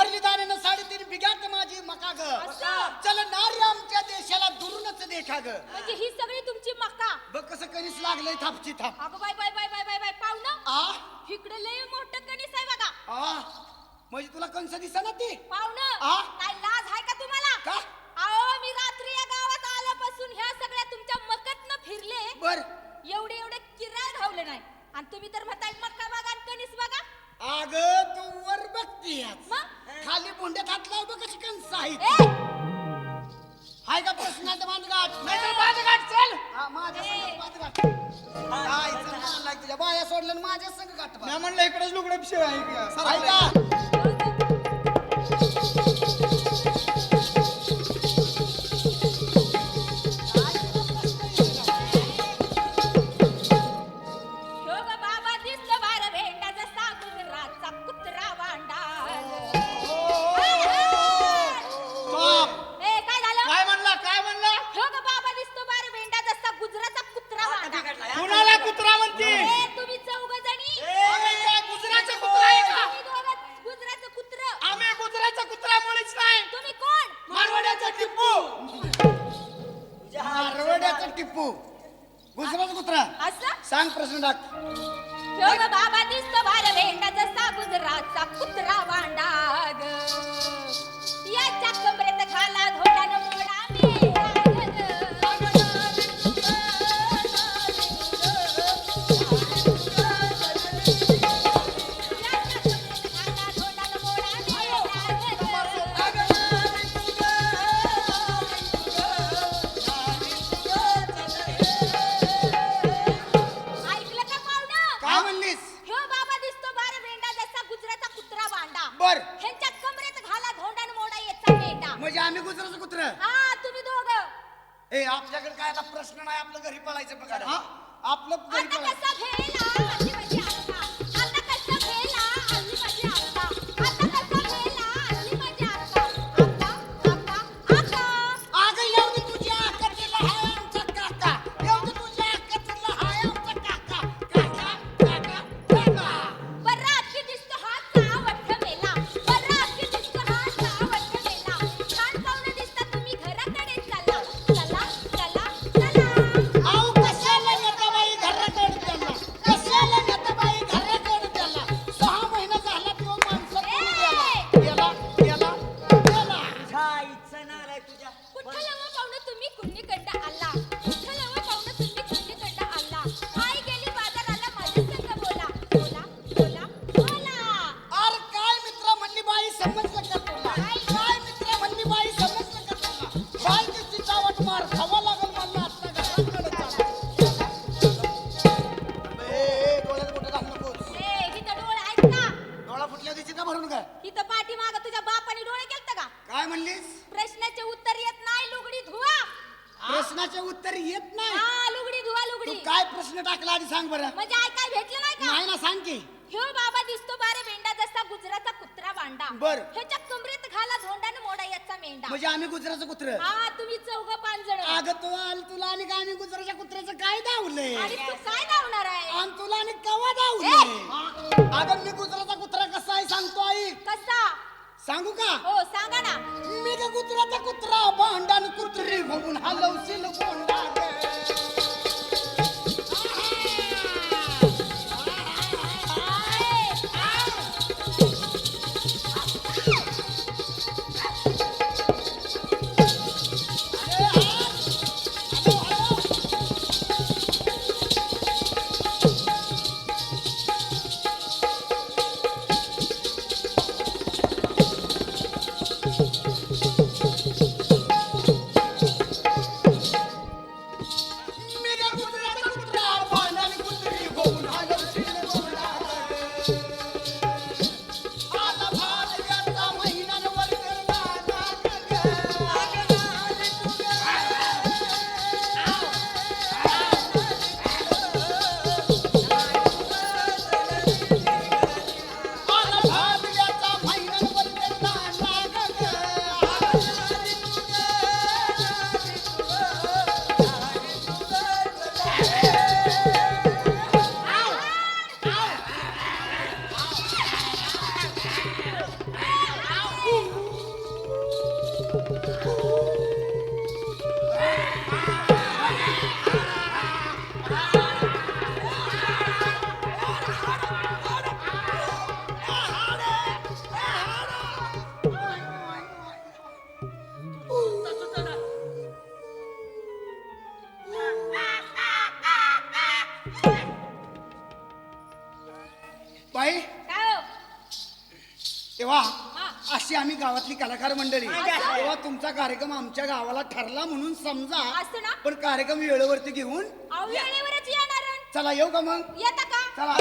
भरली दाण्यानं साडेतीन बिघात माझी मका ग. असं? चल नारी आमच्या देशाला दुरूनच देखा ग. म्हणजे ही सगळी तुमची मका. बघ कसं कणीस लागलंय थापची थाप. अगं bye bye bye bye bye bye पाहुणं आ? इकडे लय मोठं कणीस आहे बघा. आ? म्हणजे तुला कंस दिसा ना ती पाहुणं आ? काय लाज आहे का तुम्हाला? का? अहो मी रात्री या गावात आल्यापासून ह्या सगळ्या तुमच्या मकतनं फिरले. बर. एवढे एवढे किराय धावले नाही. आणि तुम्ही तर म्हणताय मक्का बघा आणि कणीस बघा. अग तू वर मग? खाली बोंड्यात हात लाव बघ कशी कंस आहेत ए! हाय का प्रश्नाचं बांधगाठ नाहीतर बांधगाठ चल. हा, माझ्या. संग बांधगाठ काय तुझ्या बाया सोडलं आणि माझ्या संग गाठ. मी म्हणलं इकडेच लुगडे पिशवी आहे टिप्पू. मारवाड्याचा टिप्पू. गुजरात कुत्रा. सांग प्रश्न टाक. बाबा दिसतो बार भेंडा जसा गुजरातचा कुत्रा हा तुम्ही दोघं. ए आपल्याकडे काय आता प्रश्न नाही आपलं घरी पळायचं पगार हा. आपलं घरी आता पळायचं. कसा भरून का हिथं पाठीमाग तुझ्या बापाने डोळे केलत का? काय म्हणलीस? प्रश्नाचे उत्तर येत नाही लुगडी धुवा. प्रश्नाचे उत्तर येत नाही? हा लुगडी धुवा तू लुगडी काय प्रश्न टाकला आधी सांग बरं. म्हणजे आई काय भेटलं नाही का? नाही ना सांग की. ह्यो बाबा दिसतो बारे मेंढा जसा गुजरातचा कुत्रा बांडा बर. ह्याच्या कमरेत घाला धोंडानं मोडा याचा मेंढा. म्हणजे आम्ही गुजराचं कुत्र. हा तुम्ही चौघ पाच जण. अगं तू आल तुला आणि का आम्ही गुजराच्या कुत्र्याचं काय धावलंय? आणि तू काय धावणार आहे? आणि तुला आणि कवा धावलंय? अगं मी गुजराचा आहे सांगतो आई? कसा? सांगू का? हो सांगा ना. मी का कुत्र्याचा कुत्रा भांडण कुत्री बघून हलवशील कोंडा तेव्हा हा. अशी आम्ही गावातली कलाकार मंडळी? तेव्हा तुमचा कार्यक्रम आमच्या गावाला ठरला म्हणून समजा. असं ना? पण कार्यक्रम वेळेवरती घेऊन अहो, वेळेवरच येणार चला येऊ का मग? येता का? चला.